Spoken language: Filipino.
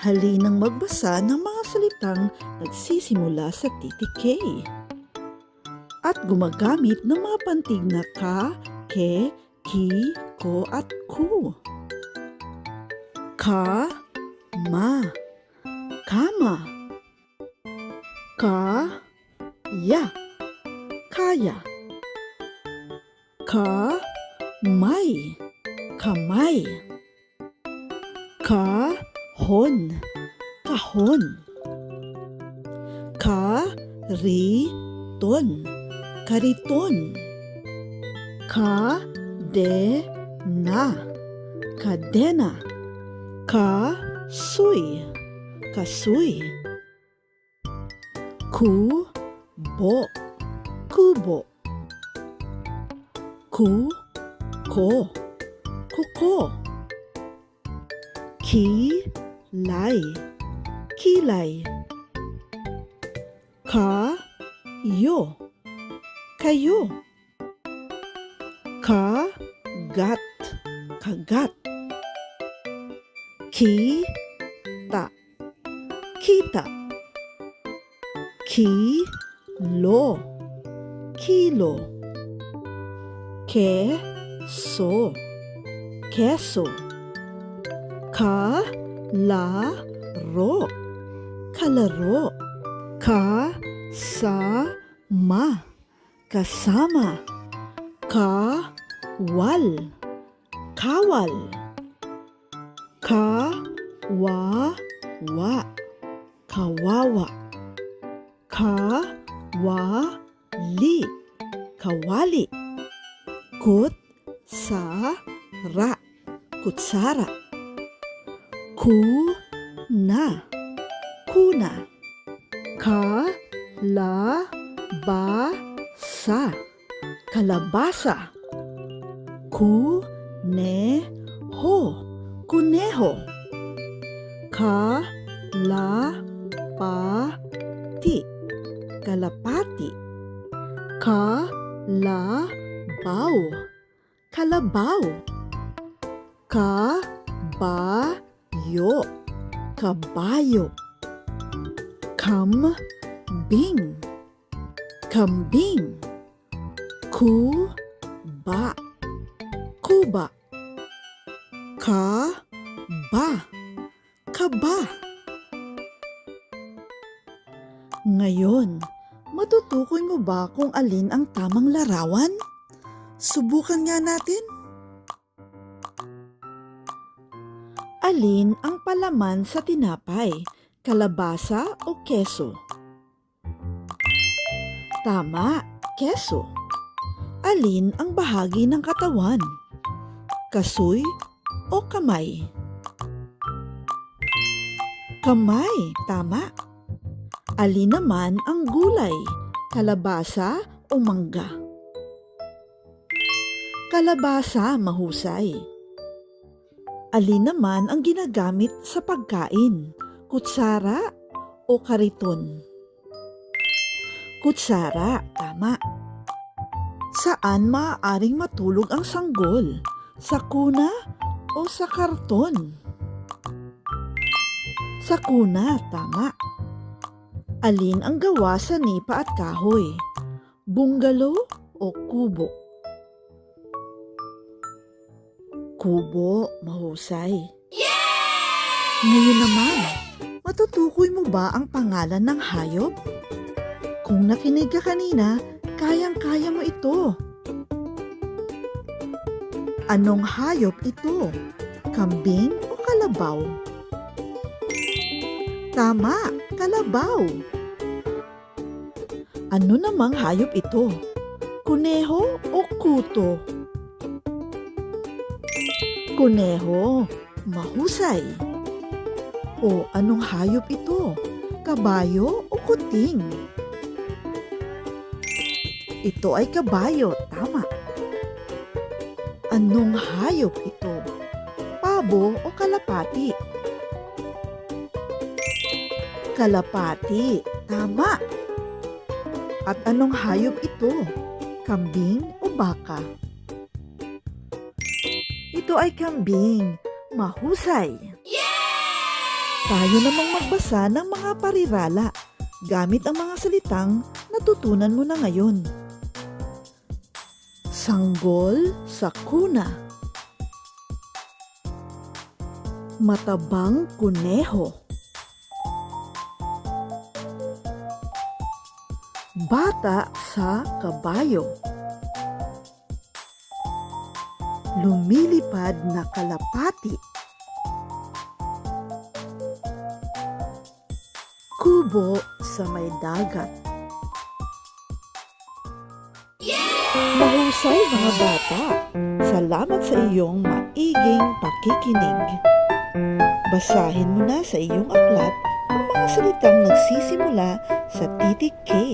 Halinang magbasa ng mga salitang nagsisimula sa TTK. At gumagamit ng mga pantig na ka, ke, ki, ko at ku. Ka, ma, kama. Ka, ya, kaya. Ka, may, kamay. Ka, hon, kahon. Ka, ri, ton, kariton. Ka, de, na, kadena. Ka, suy, kasuy. Ku, bo, kubo. Ku, ko, kuko. Ki, lay, kilay. Ka, yo, kayo. Ka, gat, kagat. Ki, ta, kita. Ki, lo, kilo. Ke, so, keso. Ka, la, ro, kalaro. Ka, sa, ma, kasama. Ka, wal, kawal. Ka, wa, wa, kawawa. Ka, wa, li, kawali. Kut, sa, ra, kutsara. Ku, na, kuna. Ka, la, ba, sa, kalabasa. Ku, ne, ho, kuneho. Ka, la, pa, ti, kalapati. Ka, la, baw, kalabaw. Ka, ba, yo, kabayo. Kam, bing, kambing. Ba, kuba. Ka, ba, kaba. Ngayon, matutukoy mo ba kung alin ang tamang larawan? Subukan nga natin. Alin ang palaman sa tinapay? Kalabasa o keso? Tama, keso. Alin ang bahagi ng katawan? Kasoy o kamay? Kamay, tama. Alin naman ang gulay? Kalabasa o mangga? Kalabasa, mahusay. Alin naman ang ginagamit sa pagkain? Kutsara o kariton? Kutsara, tama. Saan maaaring matulog ang sanggol? Sa kuna o sa karton? Sa kuna, tama. Alin ang gawa sa nipa at kahoy? Bungalo o kubo? Kubo, mahusay. Ngayon naman, matutukoy mo ba ang pangalan ng hayop? Kung nakinig ka kanina, kayang-kaya mo ito. Anong hayop ito? Kambing o kalabaw? Tama, kalabaw. Ano namang hayop ito? Kuneho o kuto? Kuneho, mahusay. O anong hayop ito? Kabayo o kuting? Ito ay kabayo, tama. Anong hayop ito? Pabo o kalapati? Kalapati, tama. At anong hayop ito? Kambing o baka? Ito ay kambing. Mahusay. Tayo namang magbasa ng mga parirala gamit ang mga salitang natutunan mo na ngayon. Sanggol sa kuna. Matabang kuneho. Bata sa kabayo. Lumilipad na kalapati. Kubo sa may dagat. Mahusay mga bata! Salamat sa iyong maiging pakikinig. Basahin mo na sa iyong aklat ang mga salitang nagsisimula sa titik K.